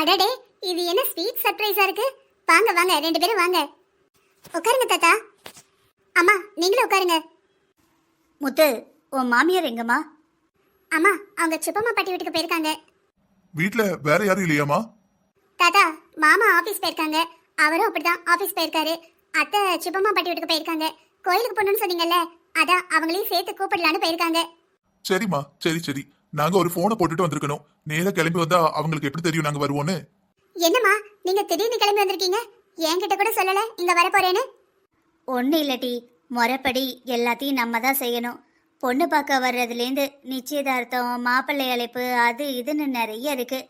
அடடே இது என்ன ஸ்வீட் சர்ப்ரைஸா இருக்கு? வாங்க வாங்க ரெண்டு பேரும் வாங்க. உட்காருங்க தாத்தா. அம்மா நீங்களும் உட்காருங்க. முத்து உன் மாமியார் எங்கம்மா? அம்மா அவங்க சிப்பம்மா பாட்டி வீட்டுக்கு போயிருக்காங்க. வீட்ல வேற யாரும் இல்லையாமா தாத்தா மாமா ஆபீஸ் போயிருக்காங்க. அவரும் அப்படிதான் ஆபீஸ் போயிருக்காரு. அத்தை சிப்பம்மா பாட்டி வீட்டுக்கு போயிருக்காங்க. கோயிலுக்கு போகணும்னு சொன்னீங்கல்ல அதான் அவங்களையும் சேர்த்து கூப்பிடலான்னு போயிருக்காங்க. சரிம்மா சரி சரி. நாங்க ஒரு போனை போட்டுட்டு வந்திருக்கணும். நேரா கிளம்பி வந்தா அவங்களுக்கு எப்படி தெரியும் நாங்க வருவோன்னு என்னம்மா நீங்க திடீர்னு கிளம்பி வந்திருக்கீங்க? என்கிட்ட கூட சொல்லல இங்க வர போறேன்னு. ஒன்றும் இல்லட்டி முறைப்படி எல்லாத்தையும் நம்ம தான் செய்யணும். பொண்ணு பார்க்க வர்றதுலேருந்து நிச்சயதார்த்தம் மாப்பிள்ளை அழைப்பு அது இதுன்னு நிறைய இருக்கு.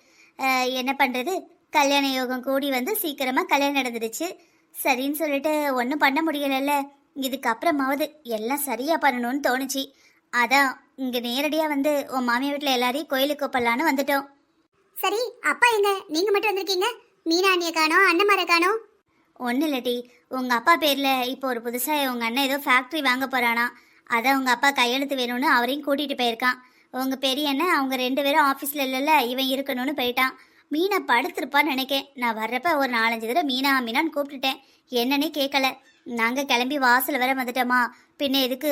என்ன பண்ணுறது கல்யாண யோகம் கூடி வந்து சீக்கிரமாக கல்யாணம் நடந்துடுச்சு. சரின்னு சொல்லிட்டு ஒன்றும் பண்ண முடியலைல்ல. இதுக்கப்புறமாவது எல்லாம் சரியாக பண்ணணும்னு தோணுச்சு. அதான் இங்கே நேரடியாக வந்து உன் மாமியார் வீட்டில் எல்லாரையும் கோயிலுக்கு கூப்பிடலான்னு வந்துட்டோம். சரி அப்பா எங்க? நீங்க மட்டும் வந்திருக்கீங்க? மீனா அண்ணிய காணோம் அண்ணமாரை காணோம் ஒன்றும் இல்லட்டி உங்கள் அப்பா பேரில் இப்போ ஒரு புதுசாக உங்கள் அண்ணன் ஏதோ ஃபேக்ட்ரி வாங்க போகிறானா அதான் உங்கள் அப்பா கையெழுத்து வேணும்னு அவரையும் கூட்டிகிட்டு போயிருக்கான். உங்கள் பெரிய அண்ணன் அவங்க ரெண்டு பேரும் ஆஃபீஸில் இல்லைல்ல இவன் இருக்கணும்னு போயிட்டான். மீனா படுத்திருப்பான்னு நினைக்கேன். நான் வர்றப்ப ஒரு நாலஞ்சு தடவை மீனா மீனான்னு கூப்பிட்டுட்டேன். என்னன்னே கேட்கல நாங்கள் கிளம்பி வாசல் வர வந்துட்டோமா. பின்ன எதுக்கு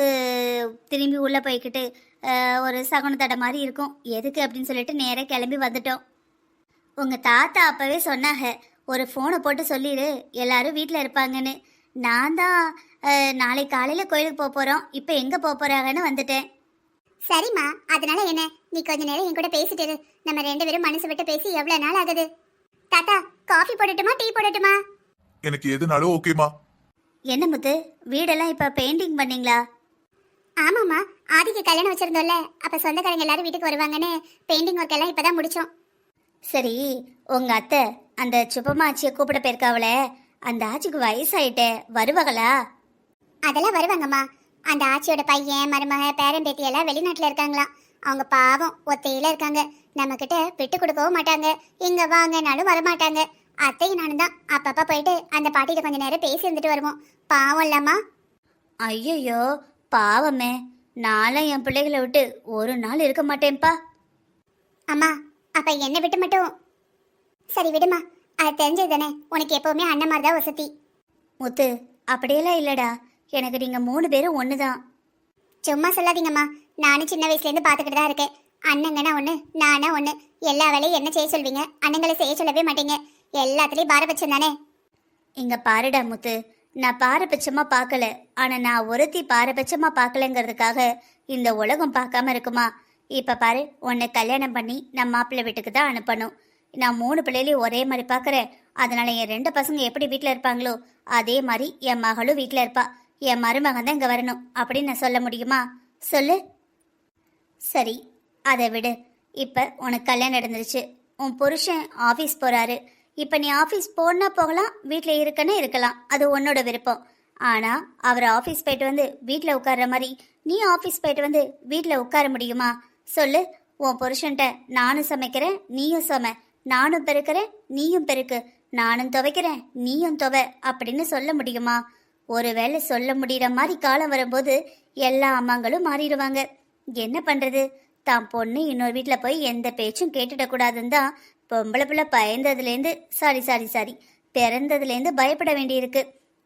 திரும்பி உள்ளே போய்க்கிட்டு அஹ், ஒரு சகுன தடை மாதிரி இருக்கும். எதுக்கு அப்படின்னு சொல்லிட்டு நேராக கிளம்பி வந்துட்டோம். உங்க தாத்தா அப்பவே சொன்னாங்க ஒரு ஃபோனை போட்டு சொல்லிடு எல்லாரும் வீட்டில் இருப்பாங்கன்னு. நான் தான் நாளை காலையில் கோயிலுக்கு போக போகிறோம் இப்போ எங்கே போக போகிறாங்கன்னு வந்துட்டேன். சரிம்மா அதனால என்ன? நீ கொஞ்ச நேரம் என் கூட பேசிட்டு இரு. நம்ம ரெண்டு பேரும் மனசு விட்டு பேசி எவ்வளவு நாள் ஆகுது? தாத்தா காஃபி போடட்டுமா டீ போடட்டுமா? எனக்கு எதுனாலும் ஓகேமா என்ன முத்து வீடெல்லாம் இப்போ பெயிண்டிங் பண்ணீங்களா? ஆமாம்மா ஆதிக்கு கல்யாணம் வச்சிருந்தோம்ல அப்ப சொந்தக்காரங்க எல்லாரும் வீட்டுக்கு வருவாங்கன்னு பெயிண்டிங் ஒர்க் எல்லாம் இப்பதான் முடிச்சோம். சரி உங்கள் அத்தை அந்த சுப்பம்மா ஆச்சியை கூப்பிட போயிருக்காவளே அந்த ஆச்சிக்கு வயசாயிட்டே வருவாங்களா? அதெல்லாம் வருவாங்கம்மா. அந்த ஆச்சியோட பையன் மருமக பேரன் பேத்தி எல்லாம் வெளிநாட்டுல இருக்காங்களாம். அவங்க பாவம் ஒத்தையில இருக்காங்க. நம்ம கிட்ட விட்டு கொடுக்கவும் மாட்டாங்க. இங்க வாங்கனாலும் வரமாட்டாங்க. அத்தையும் நானும் தான். அப்பப்ப போயிட்டு அந்த பாட்டிகிட்ட கொஞ்ச நேரம் பேசி இருந்துட்டு வருவோம். பாவம் இல்லம்மா. ஐயையோ பாவமே. நான்லாம் என் பிள்ளைகளை விட்டு ஒரு நாள் இருக்க மாட்டேன்ப்பா. அம்மா அப்ப என்னை விட்டு மட்டும். சரி விடுமா அது தெரிஞ்சது தானே உனக்கு எப்பவுமே அண்ணன் மாதிரி தான் வசதி. முத்து அப்படியெல்லாம் இல்லைடா. எனக்கு நீங்கள் மூணு பேரும் ஒன்று தான் சும்மா சொல்லாதீங்கம்மா. நானும் சின்ன வயசுலேருந்து பார்த்துக்கிட்டு தான் இருக்கேன். அண்ணங்கன்னா ஒன்று நானா ஒன்று எல்லா வேலையும் என்ன செய்ய சொல்வீங்க? அண்ணங்களை செய்ய சொல்லவே மாட்டீங்க. எல்லாத்துலேயும் பாரபட்சம் தானே? இங்க பாருடா முத்து. நான் பாரபட்சமா பார்க்கல. ஆனா நான் ஒருத்தி பாரபட்சமா பார்க்கலங்கிறதுக்காக இந்த உலகம் பார்க்காம இருக்குமா? இப்ப பாரு உன்னை கல்யாணம் பண்ணி நான் மாப்பிள்ளை வீட்டுக்கு தான் அனுப்பணும். நான் மூணு பிள்ளைகளையும் ஒரே மாதிரி பார்க்குறேன். அதனால என் ரெண்டு பசங்க எப்படி வீட்டில் இருப்பாங்களோ அதே மாதிரி என் மகளும் வீட்டில் இருப்பா. என் மருமகன் தான் இங்கே வரணும். அப்படின்னு நான் சொல்ல முடியுமா? சொல்லு. சரி அதை விடு. இப்போ உனக்கு கல்யாணம் நடந்துருச்சு. உன் புருஷன் ஆஃபீஸ் போகிறாரு இப்போ நீ ஆஃபீஸ் போனா போகலாம் வீட்டில் இருக்கன்னு இருக்கலாம். அது உன்னோட விருப்பம். ஆனால் அவர் ஆஃபீஸ் போயிட்டு வந்து வீட்டில் உட்கார்ற மாதிரி நீ ஆஃபீஸ் போயிட்டு வந்து வீட்டில் உட்கார முடியுமா? சொல்லு. உன் புருஷன்ட்ட நானும் சமைக்கிறேன் நீயும் சம. நானும் பெருக்கிறேன் நீயும் பெருக்கு. நானும் துவைக்கிறேன் நீயும் துவை அப்படின்னு சொல்ல முடியுமா? ஒருவேளை சொல்ல முடியற மாதிரி காலம் வரும்போது எல்லா அம்மாங்களும் மாறிடுவாங்க. என்ன பண்றது? தான் பொண்ணு இன்னொரு வீட்டில் போய் எந்த பேச்சும் கேட்டுடக்கூடாதுன்னு தான் பொம்பளை பிள்ளை பயந்ததுலேருந்து சாரி சாரி சாரி. பிறந்ததுலேருந்து பயப்பட வேண்டியிருக்கு.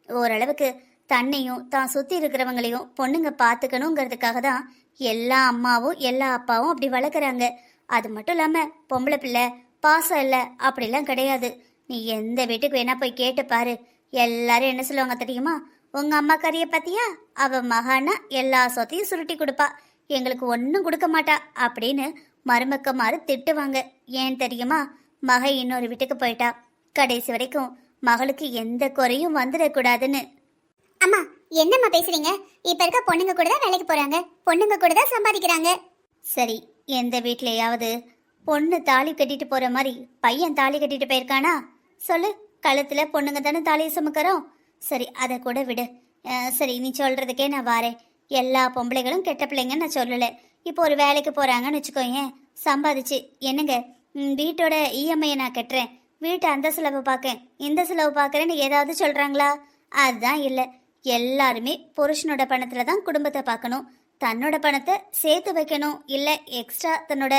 ஓரளவுக்கு தன்னையும் தான் சுற்றி இருக்கிறவங்களையும் பொண்ணுங்க பார்த்துக்கணுங்கிறதுக்காக தான் எல்லா அம்மாவும் எல்லா அப்பாவும் அப்படி வளர்க்குறாங்க. அது மட்டும் இல்லாமல் பொம்பளை பிள்ளை பாசம் இல்லை. அப்படிலாம் கிடையாது. நீ எந்த வீட்டுக்கு வேணா போய் கேட்டு பாரு. எல்லாரும் என்ன சொல்லுவாங்க தெரியுமா? உங்கள் அம்மா கறியை பத்தியா? அவள் மகானா எல்லா சொத்தையும் சுருட்டி கொடுப்பா. எங்களுக்கு ஒன்றும் கொடுக்க மாட்டா. அப்படின்னு மருமக்கமாறு திட்டுவாங்க. ஏன் தெரியுமா? மக இன்னொரு வீட்டுக்கு போயிட்டா. கடைசி வரைக்கும் மகளுக்கு எந்த குறையும் வந்துடக்கூடாதுன்னு. அம்மா என்னம்மா பேசுறீங்க? இப்ப இருக்க பொண்ணுங்க கூட தான் வேலைக்கு போறாங்க. பொண்ணுங்க கூட தான் சம்பாதிக்கிறாங்க. சரி எந்த வீட்லயாவது பொண்ணு தாலி கட்டிட்டு போற மாதிரி பையன் தாலி கட்டிட்டு போயிருக்கானா? சொல்லு கழுத்துல பொண்ணுங்க தானே தாலியை சுமக்கிறோம். சரி அதை கூட விடு. அஹ், சரி நீ சொல்றதுக்கே நான் வாரேன். எல்லா பொம்பளைகளும் கெட்ட பிள்ளைங்கன்னு நான் சொல்லல. இப்போ ஒரு வேலைக்கு போறாங்கன்னு வச்சுக்கோங்க சம்பாதிச்சு. என்னங்க? வீட்டோட இஎம்ஐயை நான் கட்டுறேன். வீட்டை அந்த செலவு பார்க்கேன் இந்த செலவு பார்க்கறேன்னு ஏதாவது சொல்றாங்களா? அதுதான் இல்லை. எல்லாருமே புருஷனோட பணத்துல தான் குடும்பத்தை பார்க்கணும் தன்னோட பணத்தை சேர்த்து வைக்கணும். இல்லை எக்ஸ்ட்ரா தன்னோட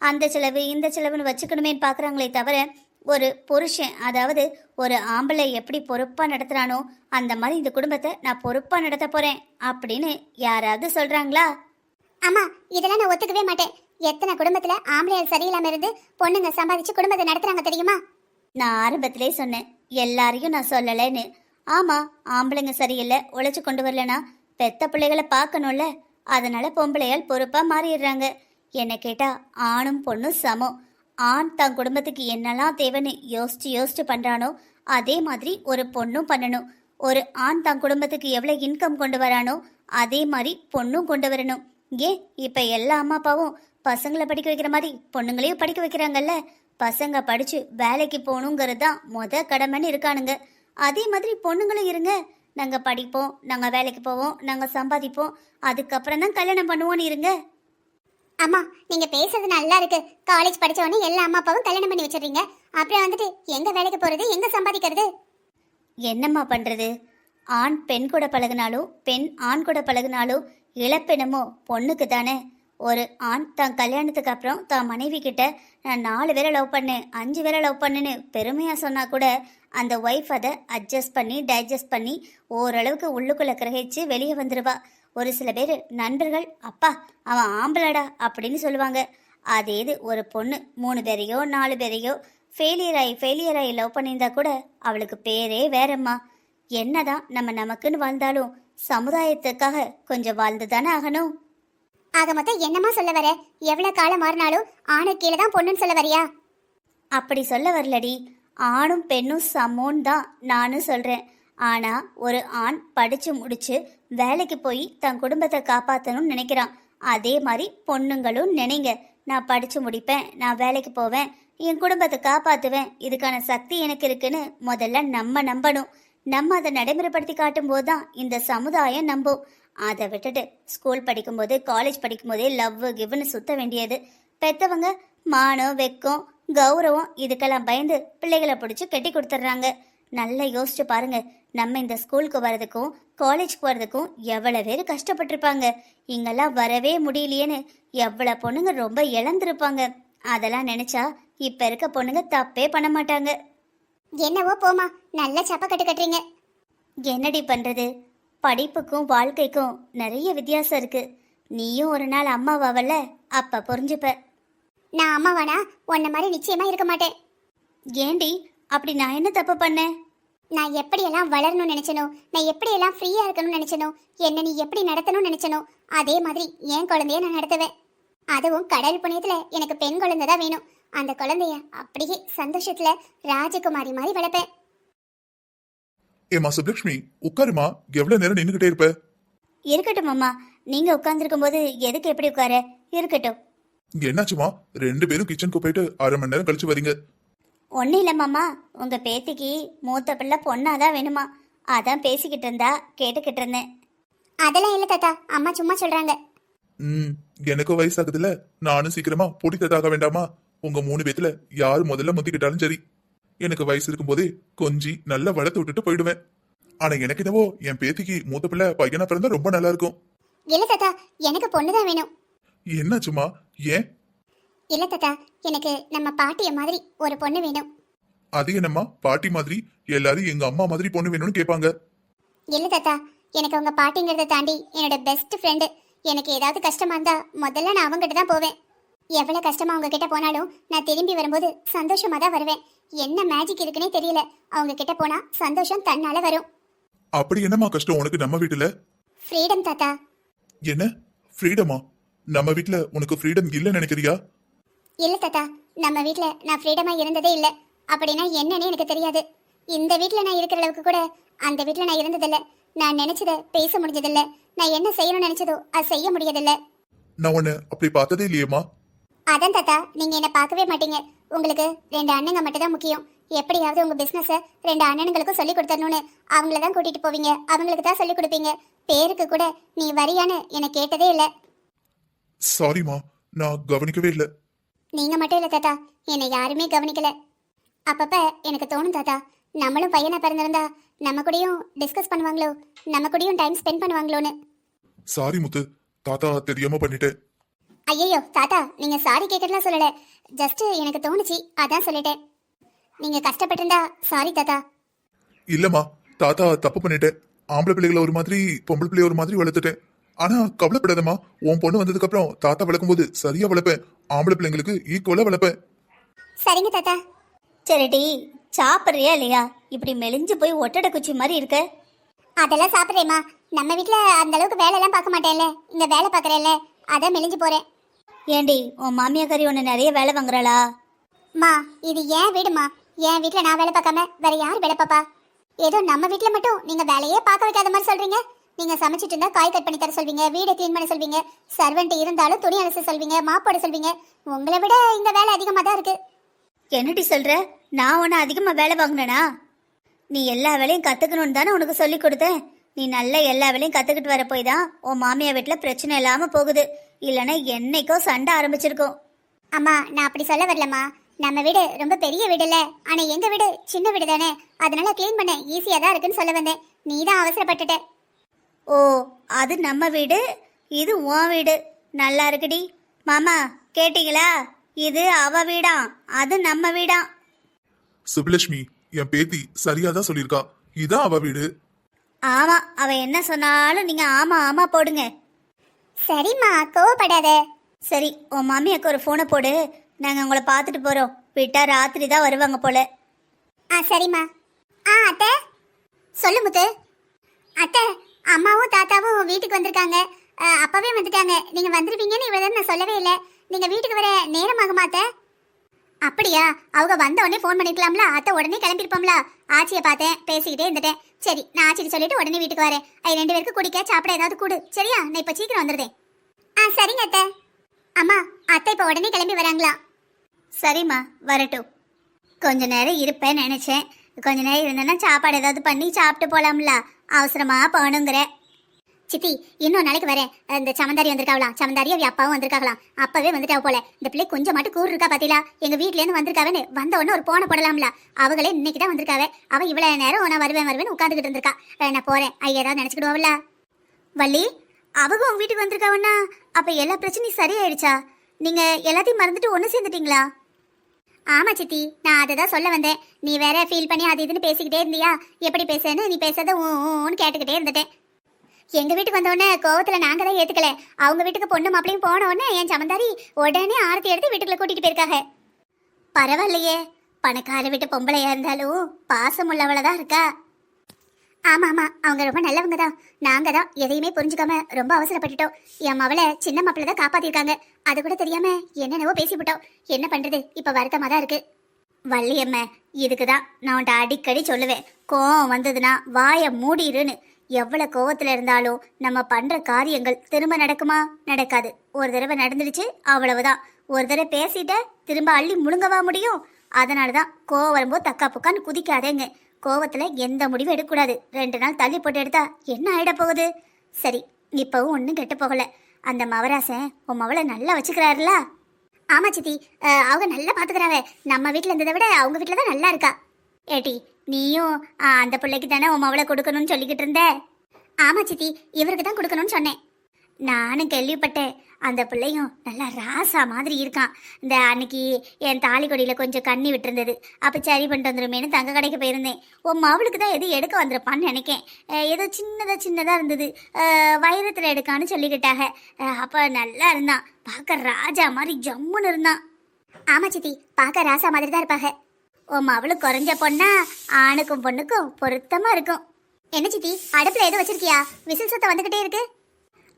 அந்த செலவு இந்த செலவுன்னு வச்சுக்கணுமேன்னு பார்க்குறாங்களே தவிர ஒரு புருஷன் அதாவது ஒரு ஆம்பளை எப்படி பொறுப்பாக நடத்துகிறானோ அந்த மாதிரி இந்த குடும்பத்தை நான் பொறுப்பாக நடத்த போகிறேன் அப்படின்னு யாராவது சொல்கிறாங்களா அம்மா இதெல்லாம் நான் ஒத்துக்கவே மாட்டேன். எத்தனை குடும்பத்துல ஆம்பளையால் சரியில்லாம இருந்து பொண்ணுங்க சம்பாதிச்சு குடும்பத்தை நடத்துறாங்க தெரியுமா? நான் ஆரம்பத்திலே சொன்னேன். எல்லாரையும் நான் சொல்லலைன்னு. ஆமா ஆம்பளைங்க சரியில்லை உழைச்சு கொண்டு வரலனா பெத்த பிள்ளைகளை பார்க்கணும்ல. அதனால பொம்பளையால் பொறுப்பா மாறிடுறாங்க. என்ன கேட்டா ஆணும் பொண்ணும் சமம். ஆண் தன் குடும்பத்துக்கு என்னெல்லாம் தேவைன்னு யோசிச்சு யோசிச்சு பண்றானோ அதே மாதிரி ஒரு பொண்ணும் பண்ணணும். ஒரு ஆண் தன் குடும்பத்துக்கு எவ்வளவு இன்கம் கொண்டு வரானோ அதே மாதிரி பொண்ணும் கொண்டு வரணும். ஏன் இப்ப எல்லா அம்மா அப்பாவும் பசங்களை படிக்க வைக்கிற மாதிரி பொண்ணுங்களையும் படிக்க வைக்கிறாங்கல்ல? பசங்க படிச்சு வேலைக்கு போகணுங்கிறது தான் முத கடமைன்னு இருக்கானுங்க. அதே மாதிரி பொண்ணுங்களும் இருங்க. நாங்க படிப்போம் நாங்க வேலைக்கு போவோம் நாங்க சம்பாதிப்போம். அதுக்கப்புறம் தான் கல்யாணம் பண்ணுவோம்னு இருங்க. அம்மா நீங்க பேசுறது நல்லா இருக்கு. காலேஜ் படிச்ச உடனே எல்லா அம்மா அப்பாவும் கல்யாணம் பண்ணி வச்சிடுறீங்க. அப்புறம் வந்துட்டு எங்க வேலைக்கு போறது எங்க சம்பாதிக்கிறது? என்னம்மா பண்றது? ஆண் பெண் கூட பழகுனாலும் பெண் ஆண் கூட பழகுனாலும் இழப்பெனமோ பொண்ணுக்கு தானே ஒரு ஆண் தன் கல்யாணத்துக்கு அப்புறம் தான் மனைவி கிட்ட நான் நாலு பேரை லவ் பண்ணேன் அஞ்சு பேரை லவ் பண்ணுன்னு பெருமையாக சொன்னால் கூட அந்த ஒய்ஃப் அதை அட்ஜஸ்ட் பண்ணி டைஜஸ்ட் பண்ணி ஓரளவுக்கு உள்ளுக்குள்ளே கிரகிச்சு வெளியே வந்துடுவா ஒரு சில பேர் நண்பர்கள் அப்பா அவன் ஆம்பளடா அப்படின்னு சொல்லுவாங்க. அதே இது ஒரு பொண்ணு மூணு பேரையோ நாலு பேரையோ ஃபெயிலியர் ஆகி ஃபெயிலியர் ஆகி லவ் பண்ணியிருந்தா கூட அவளுக்கு பேரே வேறம்மா. என்னதான் நம்ம நமக்குன்னு வாழ்ந்தாலும் சமுதாயத்துக்காக கொஞ்சம் வாழ்ந்து தானே ஆகணும்? ஆக மொத்தம் என்னம்மா சொல்ல வர? எவ்வளவு காலம் மாறினாலும் ஆணு கீழே தான் பொண்ணுன்னு சொல்ல வரியா? அப்படி சொல்ல வரலடி. ஆணும் பெண்ணும் சமோன்னு தான் நானும் சொல்றேன். ஆனா ஒரு ஆண் படிச்சு முடிச்சு வேலைக்கு போய் தன் குடும்பத்தை காப்பாத்தணும்னு நினைக்கிறான். அதே மாதிரி பொண்ணுங்களும் நினைங்க. நான் படிச்சு முடிப்பேன் நான் வேலைக்கு போவேன் என் குடும்பத்தை காப்பாத்துவேன். இதுக்கான சக்தி எனக்கு இருக்குன்னு முதல்ல நம்ம நம்பணும். நம்ம அதை நடைமுறைப்படுத்தி காட்டும் போது தான் இந்த சமுதாயம் நம்பும். அதை விட்டுட்டு ஸ்கூல் படிக்கும்போது காலேஜ் படிக்கும்போதே லவ் கிவ்னு சுத்த வேண்டியது. பெத்தவங்க மானம் வெக்கம் கௌரவம் இதுக்கெல்லாம் பயந்து பிள்ளைகளை பிடிச்சி கட்டி கொடுத்துட்றாங்க. நல்லா யோசிச்சு பாருங்க. நம்ம இந்த ஸ்கூலுக்கு வர்றதுக்கும் காலேஜ் போகிறதுக்கும் எவ்வளோ பேர் கஷ்டப்பட்டிருப்பாங்க. இங்கெல்லாம் வரவே முடியலையேன்னு எவ்வளோ பொண்ணுங்க ரொம்ப இழந்திருப்பாங்க. அதெல்லாம் நினச்சா இப்போ இருக்க பொண்ணுங்க தப்பே பண்ண மாட்டாங்க. என்னவோ போமா நல்ல சப்ப கட்டு கட்டுறீங்க. என்னடி பண்றது? படிப்புக்கும் வாழ்க்கைக்கும் நிறைய வித்தியாசம் இருக்கு. நீயும் ஒரு நாள் அம்மாவாவல்ல அப்ப புரிஞ்சுப்ப. நான் அம்மாவானா? உன்ன மாதிரி நிச்சயமா இருக்க மாட்டேன். ஏண்டி அப்படி நான் என்ன தப்பு பண்ணேன் நான் எப்படியெல்லாம் வளரணும்னு நினைச்சனோ நான் எப்படியெல்லாம் ஃப்ரீயா இருக்கணும்னு நினைச்சனோ என்ன நீ எப்படி நடத்தணும்னு நினைச்சனோ அதே மாதிரி என் குழந்தைய நான் நடத்துவேன். அதுவும் கடல் புண்ணியத்துல எனக்கு பெண் குழந்தை தான் வேணும். அந்த குழந்தைய அப்படியே சந்தோஷத்துல ராஜகுமாரி மாதிரி வளர்ப்பேன் ஏமா சுப்லட்சுமி உட்காருமா. எவ்வளவு நேரம் நின்னுகிட்டே இருப்ப? இருக்கட்டும் அம்மா. நீங்க உட்கார்ந்துருக்கும் போது எதுக்கு எப்படி உட்கார? இருக்கட்டும். என்னாச்சுமா? ரெண்டு பேரும் கிச்சனுக்கு போயிட்டு அரை மணி நேரம் கழிச்சு வரீங்க. ஒன்றும் இல்லை மாமா உங்க பேத்திக்கு மூத்த பிள்ளை பொண்ணாதான் வேணுமா? அதான் பேசிக்கிட்டு இருந்தா கேட்டுக்கிட்டு இருந்தேன். அதெல்லாம் இல்ல தாத்தா. அம்மா சும்மா சொல்றாங்க. ம் எனக்கும் வயசாகுதுல்ல. நானும் சீக்கிரமா பொடி தத்தாக வேண்டாமா? உங்க மூணு பேத்துல யாரு முதல்ல முந்திக்கிட்டாலும் சரி. எனக்கு வயசு இருக்கும்போதே கொஞ்சி நல்லா வளர்த்து விட்டுட்டு போயிடுவேன். ஆனா எனக்கு என்னவோ என் பேத்திக்கு மூத்த பிள்ளை பையனா பிறந்தா ரொம்ப நல்லா இருக்கும். இல்ல தாத்தா எனக்கு பொண்ணுதான் வேணும். என்னாச்சுமா ஏன்? இல்ல தாத்தா எனக்கு நம்ம பாட்டிய மாதிரி ஒரு பொண்ணு வேணும். அது என்னம்மா? பாட்டி மாதிரி? எல்லாரும் எங்க அம்மா மாதிரி பொண்ணு வேணும்னு கேட்பாங்க. இல்ல தாத்தா எனக்கு உங்க பாட்டிங்கிறத தாண்டி என்னோட பெஸ்ட் ஃப்ரெண்டு எனக்கு ஏதாவது கஷ்டமா இருந்தா முதல்ல நான் அவங்ககிட்ட தான் போவேன். எவ்வளவு கஷ்டமா அவங்க கிட்ட போனாலும் நான் திரும்பி வரும்போது சந்தோஷமா தான் வருவேன். என்ன மேஜிக் இருக்குன்னே தெரியல. அவங்க கிட்ட போனா சந்தோஷம் தன்னால வரும். அப்படி என்னம்மா கஷ்டம் உனக்கு நம்ம வீட்டுல? ஃப்ரீடம் தாத்தா. என்ன? ஃப்ரீடமா நம்ம வீட்ல உனக்கு ஃப்ரீடம் இல்லைன்னு நினைக்கிறியா? இல்ல தாத்தா. நம்ம வீட்ல நான் ஃப்ரீடமா இருந்ததே இல்ல. அப்படின்னா என்னன்னு எனக்கு தெரியாது. இந்த வீட்ல நான் இருக்கிற அளவுக்கு கூட அந்த வீட்ல நான் இருந்ததில்ல. நான் நினைச்சத பேச முடிஞ்சதில்ல. நான் என்ன செய்யணும்னு நினைச்சதோ அது செய்ய முடியதில்ல. நான் உன்னை அப்படி பார்த்ததே இல்லையேம்மா. அதான் தாத்தா நீங்க என்ன பார்க்கவே மாட்டீங்க. உங்களுக்கு ரெண்டு அண்ணங்க மட்டும் தான் முக்கியம். எப்படியாவது உங்க பிசினஸ ரெண்டு அண்ணனுங்களுக்கும் சொல்லி கொடுத்தரணும்னு அவங்கள தான் கூட்டிட்டு போவீங்க. அவங்களுக்கு தான் சொல்லி கொடுப்பீங்க. பேருக்கு கூட நீ வரியான்னு என்னை கேட்டதே இல்ல. சாரிம்மா நான் கவனிக்கவே இல்லை. நீங்க மட்டும் இல்ல தாத்தா என்னை யாருமே கவனிக்கல. அப்பப்ப எனக்கு தோணும் தாத்தா நம்மளும் பையனா பிறந்திருந்தா நம்ம கூடயும் டிஸ்கஸ் பண்ணுவாங்களோ? நம்ம கூடயும் டைம் ஸ்பெண்ட் பண்ணுவாங்களோன்னு. சாரி முத்து தாத்தா தெரியாம பண்ணிட்டேன். ஐயோ தாத்தா நீங்க சாரி கேட்கறதுலாம் சொல்லல. ஜஸ்ட் எனக்கு தோணுச்சு அதான் சொல்லிட்டேன். நீங்க கஷ்டப்பட்டிருந்தா சாரி தாத்தா. இல்லம்மா தாத்தா தப்பு பண்ணிட்டேன். ஆம்பளை பிள்ளைகளை ஒரு மாதிரி பொம்பளை பிள்ளைய ஒரு மாதிரி வளர்த்துட்டேன். ஆனா கவலைப்படாதம்மா உன் பொண்ணு வந்ததுக்கு அப்புறம் தாத்தா வளர்க்கும்போது சரியா வளர்ப்பேன். ஆம்பளை பிள்ளைங்களுக்கு ஈக்குவலா வளர்ப்பேன். சரிங்க தாத்தா. சரிடி சாப்பிட்றியா இல்லையா? இப்படி மெலிஞ்சு போய் ஒட்டடை குச்சி மாதிரி இருக்க. அதெல்லாம் சாப்பிட்றேம்மா. நம்ம வீட்ல அந்த அளவுக்கு வேலையெல்லாம் பார்க்க மாட்டேன்ல. இங்க வேலை பார்க்கறேன்ல. அதான் மெலிஞ்சு போறேன். ஏண்டி உன் மாமியாக்காரி உன்னை நிறைய வேலை வாங்குறாளா? மா இது ஏன் வீடுமா? என் வீட்ல நான் வேலை பார்க்காம வேற யார் வேலை பாப்பா ஏதோ நம்ம வீட்ல மட்டும் நீங்க வேலையே பார்க்க வைக்காத மாதிரி சொல்றீங்க. நீங்க சமைச்சிட்டு இருந்தா காய் கட் பண்ணி தர சொல்வீங்க வீடை க்ளீன் பண்ண சொல்வீங்க சர்வெண்ட் இருந்தாலும் துணி அலச சொல்வீங்க மாப்போட சொல்வீங்க. உங்களை விட இந்த வேலை அதிகமா தான் இருக்கு. என்னடி சொல்ற? நான் உன்னை அதிகமா வேலை வாங்கினேனா? நீ எல்லா வேலையும் கத்துக்கணும்னு தானே உனக்கு சொல்லி கொடுத்தேன். நீ நல்ல எல்லா வேலையும் கத்துக்கிட்டு வர போய் தான் உன் மாமியா வீட்டுல பிரச்சனை இல்லாம போகுது. இல்லைன்னா என்னைக்கோ சண்டை ஆரம்பிச்சிருக்கும். அம்மா நான் அப்படி சொல்ல வரலம்மா. நம்ம வீடு ரொம்ப பெரிய வீடு இல்ல ஆனா எங்க வீடு சின்ன வீடு தானே. அதனால க்ளீன் பண்ண ஈஸியா தான் இருக்குன்னு சொல்ல வந்தேன். நீ தான் அவசரப்பட்டுட்ட. ஓ அது நம்ம வீடு? இது உன் வீடு. நல்லா இருக்குடி. மாமா கேட்டீங்களா? இது அவ வீடாம் அது நம்ம வீடாம் சுபலட்சுமி என் பேத்தி சரியா தான் சொல்லியிருக்கா. இதான் அவ வீடு. ஆமா அவ என்ன சொன்னாலும் நீங்க ஆமா ஆமா போடுங்க. சரிம்மா கோவப்படாத. சரி உன் மாமியாக்கு ஒரு ஃபோனை போடு. நாங்க உங்களை பார்த்துட்டு போறோம். விட்டா ராத்திரி தான் வருவாங்க போல. ஆ சரிம்மா. ஆ அத்தை. சொல்லு முத்து. அத்தை அம்மாவும் தாத்தாவும் வீட்டுக்கு வந்திருக்காங்க. ஆ, அப்பவே வந்துட்டாங்க. நீங்க வந்திருப்பீங்கன்னு இவ்வளவு நான் சொல்லவே இல்லை. நீங்க வீட்டுக்கு வர நேரமாகுமா அத்தை? அப்படியா? அவங்க வந்த உடனே ஃபோன் பண்ணிருக்கலாம்ல? அத்தை உடனே கிளம்பிருப்போம்ல. ஆச்சியை பார்த்தேன் பேசிக்கிட்டே இருந்துட்டேன். சரி நான் ஆச்சிட்டு சொல்லிட்டு உடனே வீட்டுக்கு வரேன். அது ரெண்டு பேருக்கு குடிக்க சாப்பிட ஏதாவது கூடு. சரியா? நான் இப்போ சீக்கிரம் வந்துடுறேன். ஆ சரிங்க அத்தை. அம்மா அத்தை இப்போ உடனே கிளம்பி வராங்களா? சரிம்மா வரட்டும். கொஞ்ச நேரம் இருப்பேன் நினச்சேன். கொஞ்ச நேரம் இருந்தேன்னா சாப்பாடு ஏதாவது பண்ணி சாப்பிட்டு போலாம்ல. அவசரமா போகணுங்கிற. சித்தி இன்னும் நாளைக்கு வரேன். இந்த சமந்தாரி வந்திருக்காவலாம். சமந்தாரி அவ அப்பாவும் வந்திருக்காங்களாம் அப்பவே வந்துட்டா போல. இந்த பிள்ளை கொஞ்சம் மட்டும் கூறு இருக்கா பாத்தீங்களா? எங்க வீட்ல இருந்து வந்திருக்காவேன்னு வந்த உடனே ஒரு போன போடலாம்ல. அவங்களே இன்னைக்கு தான் வந்திருக்காவே. அவ இவ்வளவு நேரம் நான் வருவேன் வருவேன் உட்காந்துக்கிட்டு இருந்திருக்கா. நான் போறேன்? ஐயா ஏதாவது நினைச்சுக்கிடுவாவில்ல? வள்ளி அவங்க உங்க வீட்டுக்கு வந்திருக்காவன்னா அப்ப எல்லா பிரச்சனையும் சரியாயிடுச்சா? நீங்க எல்லாத்தையும் மறந்துட்டு ஒண்ணு சேர்ந்துட்டீங்களா? ஆமா சித்தி நான் அதை தான் சொல்ல வந்தேன். நீ வேற ஃபீல் பண்ணி அது இதுன்னு பேசிக்கிட்டே இருந்தியா? எப்படி பேசுன்னு நீ பேசாத ஊன்னு கேட்டுக்கிட்டே இருந்துட்டேன். எங்க வீட்டுக்கு வந்தோடனே கோவத்துல நாங்க தான் ஏத்துக்கல. அவங்க வீட்டுக்கு பொண்ணு மாப்பிளையும் போன உடனே என் சமந்தாரி உடனே ஆரத்தி எடுத்து வீட்டுக்குள்ள கூட்டிட்டு போயிருக்காங்க. பரவாயில்லையே. பணக்கார வீட்டு பொம்பளையா இருந்தாலும் பாசம் உள்ளவளதான் இருக்கா? ஆமா ஆமா. அவங்க ரொம்ப நல்லவங்க தான். நாங்க தான் எதையுமே புரிஞ்சுக்காம ரொம்ப அவசரப்பட்டுட்டோம். என் மவளை சின்ன மாப்பிள்ள தான் காப்பாத்திருக்காங்க. அது கூட தெரியாம என்னென்னவோ பேசிவிட்டோம். என்ன பண்றது? இப்ப வருத்தமா தான் இருக்கு. வள்ளியம்ம இதுக்கு தான் நான் உன்ட்ட அடிக்கடி சொல்லுவேன். கோவம் வந்ததுன்னா வாயை மூடிருன்னு. எவ்வளவு கோவத்துல இருந்தாலும் நம்ம பண்ற காரியங்கள் திரும்ப நடக்குமா? நடக்காது. ஒரு தடவை நடந்துடுச்சு அவ்வளவுதான். ஒரு தடவை பேசிட்ட திரும்ப அள்ளி முழுங்கவா முடியும்? அதனால தான் கோவம் வரும்போது தக்கா புக்கான்னு குதிக்காதேங்க. கோவத்துல எந்த முடிவும் எடுக்கக்கூடாது. ரெண்டு நாள் தள்ளி போட்டு எடுத்தா என்ன ஆயிட போகுது? சரி இப்பவும் ஒன்றும் கெட்டு போகல. அந்த மவராசன் உன் மவளை நல்லா வச்சுக்கிறாருல? ஆமா சித்தி. அவங்க நல்லா பாத்துக்கிறாவ நம்ம வீட்டில் இருந்ததை விட அவங்க வீட்டில் தான் நல்லா இருக்கா? ஏட்டி நீயும் அந்த பிள்ளைக்கு தானே உன் மவளை கொடுக்கணும்னு சொல்லிக்கிட்டு இருந்த? ஆமா சித்தி. இவருக்கு தான் கொடுக்கணும்னு சொன்னேன். நானும் கேள்விப்பட்டேன். அந்த பிள்ளையும் நல்லா ராசா மாதிரி இருக்கான். இந்த அன்னைக்கு என் தாலி கொடியில் கொஞ்சம் கண்ணி விட்டுருந்தது. அப்போ சரி பண்ணிட்டு வந்துருமேனு தங்க கடைக்கு போயிருந்தேன். உன் மவளுக்கு தான் எது எடுக்க வந்திருப்பான்னு நினைக்கேன். ஏதோ சின்னதாக சின்னதாக இருந்தது. வைரத்தில் எடுக்கான்னு சொல்லிக்கிட்டாங்க. அப்போ நல்லா இருந்தான். பார்க்க ராஜா மாதிரி ஜம்முன்னு இருந்தான். ஆமா சித்தி. பார்க்க ராசா மாதிரி தான் இருப்பாங்க. உன் மவளும் குறைஞ்ச பொண்ணா ஆணுக்கும் பொண்ணுக்கும் பொருத்தமா இருக்கும். என்ன சித்தி அடுப்புல எதுவும் வச்சிருக்கியா? விசில் சத்தம் வந்துகிட்டே இருக்கு.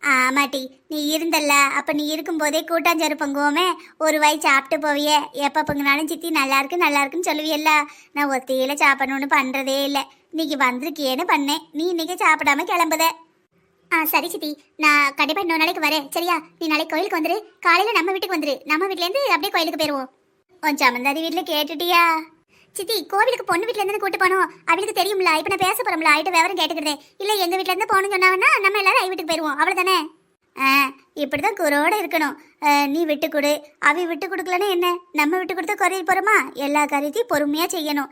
ஆமாட்டி நீ இருந்தல்ல அப்ப நீ இருக்கும்போதே கூட்டாஞ்சோறு பொங்குவோமே ஒரு வாய் சாப்பிட்டு போவியே. எப்ப பொங்கினாலும் சித்தி நல்லா இருக்கு நல்லா இருக்குன்னு சொல்லுவியல்ல. நான் ஒத்தையில சாப்பிடணும்னு பண்றதே இல்லை. இன்னைக்கு வந்திருக்கியேன்னு பண்ணேன். நீ இன்னைக்கு சாப்பிடாம கிளம்புத. ஆ சரி சித்தி நான் கண்டிப்பா இன்னொரு நாளைக்கு வரேன். சரியா நீ நாளைக்கு கோயிலுக்கு வந்துரு. காலையில நம்ம வீட்டுக்கு வந்துரு. நம்ம வீட்லேருந்து அப்படியே கோயிலுக்கு போயிருவோம். உன் சமந்தாதி வீட்டில் கேட்டுட்டியா? சித்தி கோவிலுக்கு பொண்ணு வீட்ல இருந்து கூட்டு போனோம். அவளுக்கு தெரியும்ல இப்ப நான் பேச போறோம்ல ஆயிட்டு விவரம் கேட்டுக்கிறேன் இல்ல எங்க வீட்ல இருந்து போகணும்னு சொன்னாங்கன்னா நம்ம எல்லாரும் ஐ வீட்டுக்கு போயிருவோம். அவ்வளவுதானே? ஆ இப்படிதான் குரோட இருக்கணும். நீ விட்டு கொடு. அவை விட்டு கொடுக்கலன்னா என்ன? நம்ம விட்டு கொடுத்தா குறைய போறோமா? எல்லா காரியத்தையும் பொறுமையா செய்யணும்.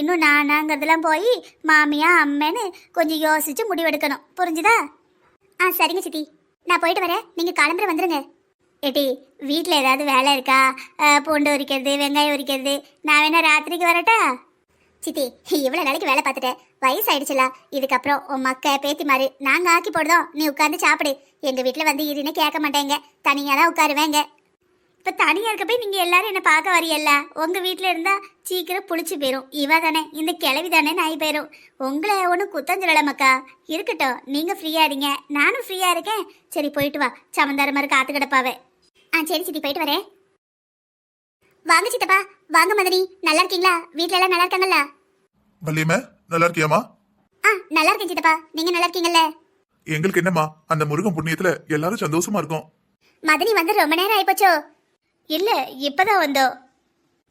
இன்னும் நானாங்கிறதெல்லாம் போய் மாமியா அம்மன்னு கொஞ்சம் யோசிச்சு முடிவெடுக்கணும். புரிஞ்சுதா? ஆ சரிங்க சித்தி. நான் போயிட்டு வரேன். நீங்க கிளம்புற வந்துருங்க. ஏட்டி வீட்டில் ஏதாவது வேலை இருக்கா? பூண்டு உரிக்கிறது வெங்காயம் உரிக்கிறது. நான் வேணா ராத்திரிக்கு வரட்டா? சித்தி இவ்வளோ நாளைக்கு வேலை பார்த்துட்டேன் வயசு ஆயிடுச்சுல இதுக்கப்புறம் உன் மக்க பேத்தி மாதிரி நாங்கள் ஆக்கி போடுதோம் நீ உட்காந்து சாப்பிடு. எங்கள் வீட்டில் வந்து இருன்னு கேட்க மாட்டேங்க. தனியாக தான் உட்காருவேங்க. இப்போ தனியாக இருக்க போய் நீங்கள் எல்லாரும் என்னை பார்க்க வரியல்ல உங்கள் வீட்டில் இருந்தால் சீக்கிரம் புளிச்சு போயிடும் இவ தானே இந்த கிளவி தானே நாய் போயிடும் உங்களை ஒன்றும் குத்தம் சொல்லலமக்கா இருக்கட்டும் நீங்கள் ஃப்ரீயாக இருங்க. நானும் ஃப்ரீயாக இருக்கேன். சரி போயிட்டு வா. சமந்தார மாதிரி காத்து கிடப்பாவே. ஆ சரி சித்தி போயிட்டு வரேன். வாங்க சித்தப்பா வாங்க மதனி. நல்லா இருக்கீங்களா? வீட்ல எல்லாம் நல்லா இருக்காங்கல்ல? வள்ளியம்மா நல்லா இருக்கியாமா ஆ நல்லா இருக்கேன் சித்தப்பா. நீங்க நல்லா இருக்கீங்கல்ல? எங்களுக்கு என்னம்மா அந்த முருகன் புண்ணியத்துல எல்லாரும் சந்தோஷமா இருக்கோம். மதனி வந்து ரொம்ப நேரம் ஆயிப்போச்சோ? இல்லை இப்போ தான் வந்தோம்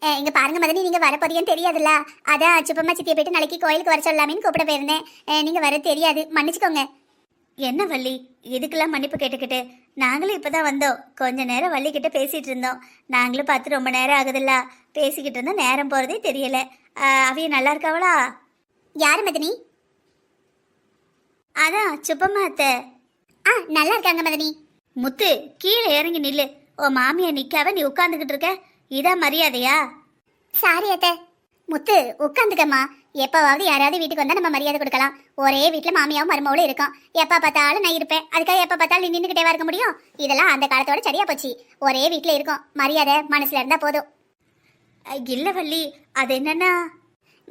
ஏ, இங்க பாருங்க மதனி நீங்க வரப்போறீங்கன்னு தெரியாதுல்ல? அதான் சுப்பம்மா சித்தியை போயிட்டு நாளைக்கு கோயிலுக்கு வர சொல்லலாமேன்னு கூப்பிட போயிருந்தேன். ஏ, நீங்க வர தெரியாது. மன்னிச்சுக்கோங்க. என்ன வள்ளி? இதுக்கெல்லாம் மன்னிப்பு கேட்டுக்கிட்டு. நாங்களும் இப்போ தான் வந்தோம். கொஞ்ச நேரம் வள்ளி கிட்ட பேசிகிட்டு இருந்தோம். நாங்களும் பார்த்து ரொம்ப நேரம் ஆகுதுல்ல? பேசிக்கிட்டு இருந்தோம். நேரம் போகிறதே தெரியல. அவிய நல்லா இருக்காவளா? யாரு மதனி? அதான் சுப்பம்மா அத்தை. ஆ நல்லா இருக்காங்க மதனி. முத்து கீழே இறங்கி நில்லு. உன் மாமியா நிக்காவ நீ உட்காந்துக்கிட்டு இருக்க. இதான் மரியாதையா? சாரி அத்தை. முத்து உட்காந்துக்கம்மா. எப்பவாவது யாராவது வீட்டுக்கு வந்தா நம்ம மரியாதை கொடுக்கலாம். ஒரே வீட்டுல மாமியாவும் மருமகளும் இருக்கும். எப்ப பார்த்தாலும் நான் இருப்பேன். அதுக்காக எப்ப பார்த்தாலும் நீ நின்றுக்கிட்டேவா இருக்க முடியும்? இதெல்லாம் அந்த காலத்தோட சரியா போச்சு. ஒரே வீட்டுல இருக்கும். மரியாதை மனசுல இருந்தா போதும். அஹ், இல்ல வள்ளி. அது என்னன்னா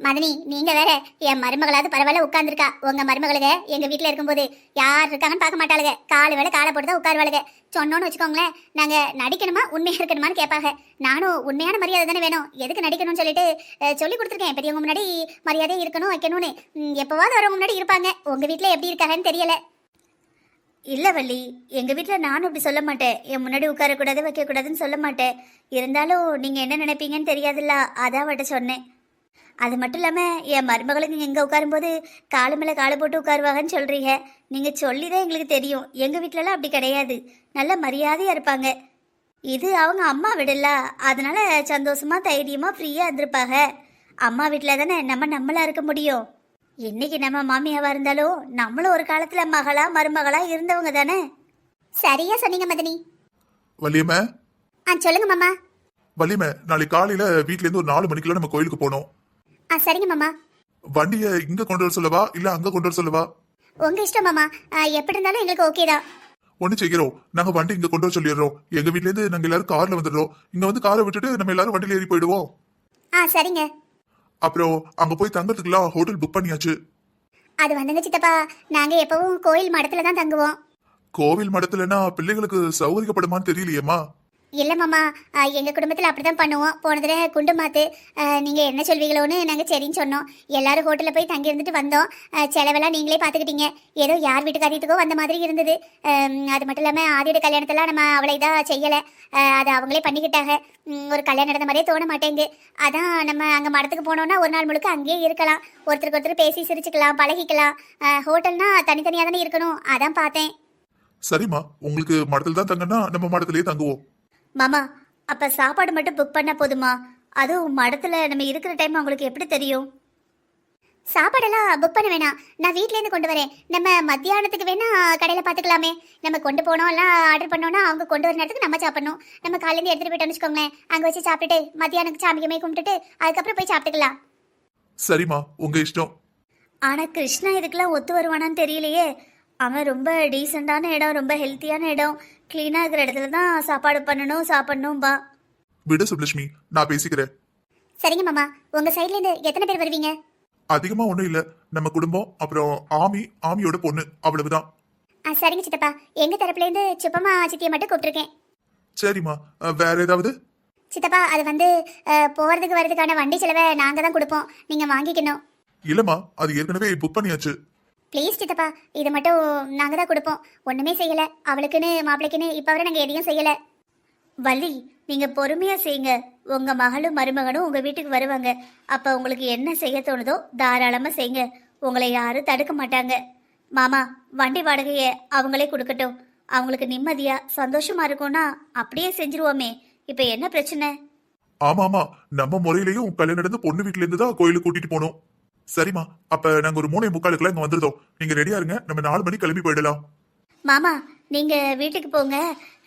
மதனி நீங்க வேற என் மருமகளாவது பரவாயில்ல உட்கார்ந்துருக்கா. உங்க மருமகளுக எங்க வீட்டுல இருக்கும்போது யார் இருக்காங்கன்னு பார்க்க மாட்டாளுங்க காலு வேலை காலை போட்டு தான் உட்காருவாளுங்க சொன்னோன்னு வச்சுக்கோங்களேன் நாங்க நடிக்கணுமா உண்மையா இருக்கணுமான்னு கேட்பாங்க. நானும் உண்மையான மரியாதை தானே வேணும். எதுக்கு நடிக்கணும்னு சொல்லிட்டு சொல்லி கொடுத்துருக்கேன். பெரியவங்க முன்னாடி மரியாதையே இருக்கணும் வைக்கணும்னு. எப்போவாவது வரவங்க முன்னாடி இருப்பாங்க. உங்க வீட்டுல எப்படி இருக்காங்கன்னு தெரியல. இல்ல வள்ளி எங்க வீட்டில் நானும் அப்படி சொல்ல மாட்டேன். என் முன்னாடி உட்காரக்கூடாது வைக்கக்கூடாதுன்னு சொல்ல மாட்டேன். இருந்தாலும் நீங்க என்ன நினைப்பீங்கன்னு தெரியாதுல்ல. அதான் வட்ட சொன்னேன். அது மட்டும் இல்லாம என் மருமகளுக்கு எங்க உட்காரும்போது காலு மேல காலை போட்டு உட்காருவாங்கன்னு சொல்றீங்க. நீங்க சொல்லிதான் எங்களுக்கு தெரியும். எங்க வீட்லலாம் அப்படி கிடையாது. நல்ல மரியாதையா இருப்பாங்க. இது அவங்க அம்மா விடல. அதனால சந்தோஷமா தைரியமா ஃப்ரீயா இருந்திருப்பாங்க. அம்மா வீட்டில் தானே நம்ம நம்மளா இருக்க முடியும். இன்னைக்கு நம்ம மாமியாவா இருந்தாலும் நம்மளும் ஒரு காலத்துல மகளா மருமகளா இருந்தவங்க தானே. சரியா சொன்னீங்க மதனி. வள்ளியம்மா? ஆ சொல்லுங்க மாமா. வள்ளியம்மா நாளைக்கு காலையில வீட்ல இருந்து ஒரு நாலு மணிக்கெல்லாம் நம்ம கோயிலுக்கு போனோம். ஆ சரிங்க மாமா. வண்டியை இங்க கொண்டு வர சொல்லவா? இல்ல அங்க கொண்டு வர சொல்லவா? உங்க இஷ்டம் மாமா. எப்படி இருந்தாலும் எங்களுக்கு ஓகே தான். ஒண்ணு செய்கிறோம். நாங்க வண்டி இங்க கொண்டு வர சொல்லிடுறோம். எங்க வீட்ல இருந்து நாங்க எல்லாரும் கார்ல வந்துடுறோம். இங்க வந்து காரை விட்டுட்டு நம்ம எல்லாரும் வண்டியில ஏறி போயிடுவோம். ஆ சரிங்க. அப்புறம் அங்க போய் தங்கறதுக்குலாம் ஹோட்டல் புக் பண்ணியாச்சு. அது வந்துங்க சித்தப்பா. நாங்க எப்பவும் கோயில் மடத்துல தான் தங்குவோம். கோவில் மடத்துலனா பிள்ளைகளுக்கு சௌகரியப்படுமான்னு தெரியலையேம்மா. இல்லை மாமா எங்கள் குடும்பத்தில் அப்படி தான் பண்ணுவோம். போன தடவை குண்டு மாத்து நீங்கள் என்ன சொல்வீங்களோன்னு நாங்கள் சரின்னு சொன்னோம். எல்லாரும் ஹோட்டலில் போய் தங்கி இருந்துட்டு வந்தோம். செலவெல்லாம் நீங்களே பார்த்துக்கிட்டீங்க ஏதோ யார் வீட்டு காரியத்துக்கோ வந்த மாதிரி இருந்தது. அது மட்டும் இல்லாமல் ஆதியோட கல்யாணத்தெல்லாம் நம்ம அவளை இதாக செய்யலை. அது அவங்களே பண்ணிக்கிட்டாங்க. ஒரு கல்யாணம் நடந்த மாதிரியே தோண மாட்டேங்குது. அதான் நம்ம அங்கே மடத்துக்கு போனோம்னா ஒரு நாள் முழுக்க அங்கேயே இருக்கலாம். ஒருத்தருக்கு ஒருத்தர் பேசி சிரிச்சுக்கலாம் பழகிக்கலாம். ஹோட்டல்னா தனித்தனியாக தானே இருக்கணும். அதான் பார்த்தேன். சரிம்மா உங்களுக்கு மடத்தில் தான் தங்கன்னா நம்ம மடத்திலேயே தங்குவோம். மாமா அப்ப சாப்பாடு மட்டும் புக் பண்ணா போதுமா? அதுவும் மடத்துல நம்ம இருக்கிற டைம் அவங்களுக்கு எப்படி தெரியும்? சாப்பாடெல்லாம் புக் பண்ண வேணாம். நான் வீட்ல இருந்து கொண்டு வரேன். நம்ம மத்தியானத்துக்கு வேணா கடையில பாத்துக்கலாமே. நம்ம கொண்டு போனோம் எல்லாம் ஆர்டர் பண்ணோம்னா அவங்க கொண்டு வர நேரத்துக்கு நம்ம சாப்பிடணும். நம்ம காலையில இருந்து எடுத்துட்டு போயிட்டோம்னு வச்சுக்கோங்களேன். அங்க வச்சு சாப்பிட்டுட்டு மத்தியானத்துக்கு சாமிக்குமே கும்பிட்டுட்டு அதுக்கப்புறம் போய் சாப்பிட்டுக்கலாம். சரிம்மா உங்க இஷ்டம். ஆனா கிருஷ்ணா இதுக்கெல்லாம் ஒத்து வருவானான்னு தெரியலையே. அவன் ரொம்ப டீசெண்டான இடம் ரொம்ப ஹெல்த்தியான இடம். க்ளீனாக இருக்கிற இடத்துல தான் சாப்பாடு பண்ணணும் சாப்பிடணும்பா விடு சுப்லட்சுமி நான் பேசிக்கிறேன். சரிங்க மாமா. உங்க சைடுல இருந்து எத்தனை பேர் வருவீங்க? அதிகமா ஒண்ணும் இல்ல. நம்ம குடும்பம் அப்புறம் ஆமி ஆமியோட பொண்ணு அவ்வளவுதான். ஆ சரிங்க சித்தப்பா. எங்க தரப்புல இருந்து சுப்பமா சித்தியை மட்டும் கூப்பிட்டுருக்கேன். சரிம்மா. அஹ், வேற ஏதாவது? சித்தப்பா அது வந்து அஹ், போறதுக்கு வரதுக்கான வண்டி செலவை நாங்க தான் கொடுப்போம். நீங்க வாங்கிக்கணும். இல்லம்மா அது ஏற்கனவே புக் பண்ணியாச்சு. ப்ளீஸ் சித்தப்பா இது மட்டும் நாங்கள் தான் கொடுப்போம். ஒன்றுமே செய்யலை. அவளுக்குன்னு மாப்பிள்ளைக்குன்னு இப்போ வரை நாங்கள் எதையும் செய்யலை. வள்ளி நீங்கள் பொறுமையாக செய்யுங்க. உங்கள் மகளும் மருமகனும் உங்கள் வீட்டுக்கு வருவாங்க. அப்போ உங்களுக்கு என்ன செய்ய தோணுதோ தாராளமாக செய்யுங்க. உங்களை யாரும் தடுக்க மாட்டாங்க. மாமா வண்டி வாடகையை அவங்களே கொடுக்கட்டும். அவங்களுக்கு நிம்மதியா சந்தோஷமா இருக்கும்னா அப்படியே செஞ்சிருவோமே. இப்ப என்ன பிரச்சனை? ஆமா ஆமா நம்ம முறையிலையும் கல்யாணம் நடந்து பொண்ணு வீட்ல இருந்து தான் கோயிலுக்கு கூட்டிட்டு போனோம். சரிம்மா அப்ப நாங்க ஒரு மூணே முக்காலுக்குலாம் இங்க வந்துருதோம். நீங்க ரெடியா இருங்க நம்ம நாலு மணி கிளம்பி போயிடலாம். மாமா நீங்க வீட்டுக்கு போங்க.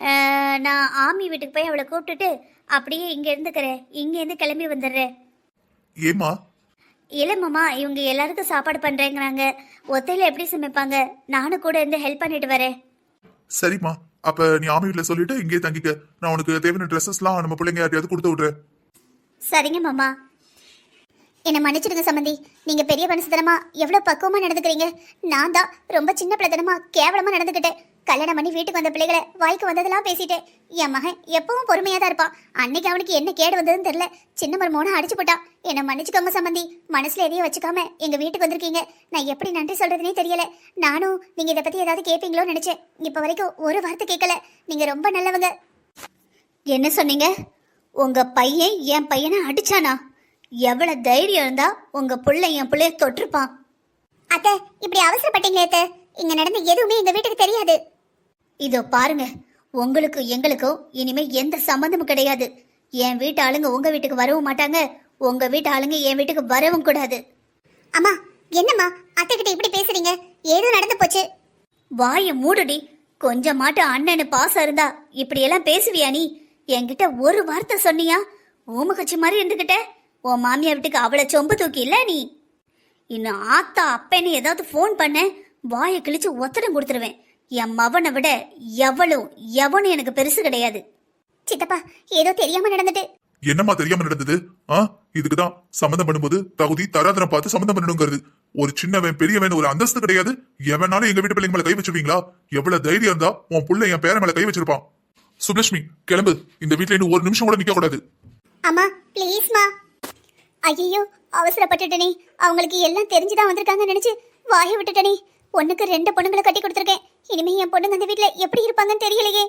அஹ், நான் ஆமி வீட்டுக்கு போய் அவளை கூப்பிட்டுட்டு அப்படியே இங்க இருந்துக்கிறேன். இங்க இருந்து கிளம்பி வந்துடுறேன். ஏமா இல்ல மாமா இவங்க எல்லாருக்கும் சாப்பாடு பண்றேங்கிறாங்க. ஒத்தையில எப்படி சமைப்பாங்க? நானும் கூட இருந்து ஹெல்ப் பண்ணிட்டு வரேன். சரிம்மா அப்ப நீ ஆமி வீட்டுல சொல்லிட்டு இங்கேயே தங்கிக்க. நான் உனக்கு தேவையான ட்ரெஸ்ஸஸ்லாம் நம்ம பிள்ளைங்க யார்ட்டையாவது கொடுத்து விடுறேன். சரிங்க மாமா. என்னை மன்னிச்சிடுங்க சம்மந்தி நீங்க பெரிய மனசுத்தனமா எவ்வளவு பக்குவமா நடந்துக்கிறீங்க? நான் தான் ரொம்ப சின்ன பிள்ளைத்தனமா கேவலமா நடந்துக்கிட்டேன். கல்யாணம் பண்ணி வீட்டுக்கு வந்த பிள்ளைகளை வாய்க்கு வந்ததெல்லாம் பேசிட்டேன். என் மகன் எப்பவும் பொறுமையா தான் இருப்பான். அன்னைக்கு அவனுக்கு என்ன கேடு வந்ததுன்னு தெரியல. சின்ன மருமோன அடிச்சு போட்டான். என்னை மன்னிச்சுக்கோங்க சம்மந்தி மனசுல எதையும் வச்சுக்காம எங்க வீட்டுக்கு வந்திருக்கீங்க. நான் எப்படி நன்றி சொல்றதுனே தெரியல. நானும் நீங்க இதை பத்தி ஏதாவது கேட்பீங்களோன்னு நினைச்சேன். இப்ப வரைக்கும் ஒரு வார்த்தை கேட்கல. நீங்க ரொம்ப நல்லவங்க. என்ன சொன்னீங்க? உங்க பையன் என் பையனை அடிச்சானா? எவ்வளவு தைரியம் இருந்தா உங்க புள்ள என் புள்ளைய தொட்டிருப்பான் அத்தை இப்படி அவசரப்பட்டீங்களே அத்தை. இங்க நடந்த எதுவுமே எங்க வீட்டுக்கு தெரியாது. இதோ பாருங்க உங்களுக்கும் எங்களுக்கும் இனிமே எந்த சம்மந்தமும் கிடையாது. என் வீட்டு ஆளுங்க உங்க வீட்டுக்கு வரவும் மாட்டாங்க உங்க வீட்டு ஆளுங்க என் வீட்டுக்கு வரவும் கூடாது. அம்மா என்னம்மா அத்தை கிட்ட இப்படி பேசுறீங்க? ஏதோ நடந்து போச்சு. வாய மூடுடி கொஞ்சமாட்டு அண்ணனு பாசம் இருந்தா இப்படி எல்லாம் பேசுவியா நீ? என்கிட்ட ஒரு வார்த்தை சொன்னியா? ஊமகச்சி மாதிரி இருந்துகிட்ட. உன் மாமியா வீட்டுக்கு அவளை சொம்பு தூக்கி இல்ல நீ? இன்னும் ஆத்தா அப்பேன்னு ஏதாவது ஃபோன் பண்ண வாயை கிழிச்சு ஒத்தடம் கொடுத்துருவேன். என் மவனை விட எவளும் எவனும் எனக்கு பெருசு கிடையாது. சித்தப்பா ஏதோ தெரியாம நடந்துட்டு. என்னம்மா தெரியாம நடந்தது? ஆ? இதுக்குதான் சம்மந்தம் பண்ணும்போது தகுதி தராதரம் பார்த்து சம்மந்தம் பண்ணணுங்கிறது. ஒரு சின்னவன் பெரியவன் ஒரு அந்தஸ்து கிடையாது. எவனாலும் எங்க வீட்டு பிள்ளைங்க மேல கை வச்சிருவீங்களா? எவ்வளவு தைரியம் இருந்தா உன் புள்ள என் பேர மேல கை வச்சிருப்பான். சுப்லட்சுமி கிளம்பு. இந்த வீட்ல இன்னும் ஒரு நிமிஷம் கூட நிக்க கூடாது அம்மா ப்ளீஸ்மா ஐயோ அவசரப்பட்டுட்டனே. அவங்களுக்கு எல்லாம் தெரிஞ்சுதான் வந்திருக்காங்கன்னு நினைச்சு வாயை விட்டுட்டனே. பொண்ணுக்கு ரெண்டு பொண்ணுங்களை கட்டி கொடுத்துருக்கேன். இனிமே என் பொண்ணுங்க அந்த வீட்டுல எப்படி இருப்பாங்கன்னு தெரியலையே.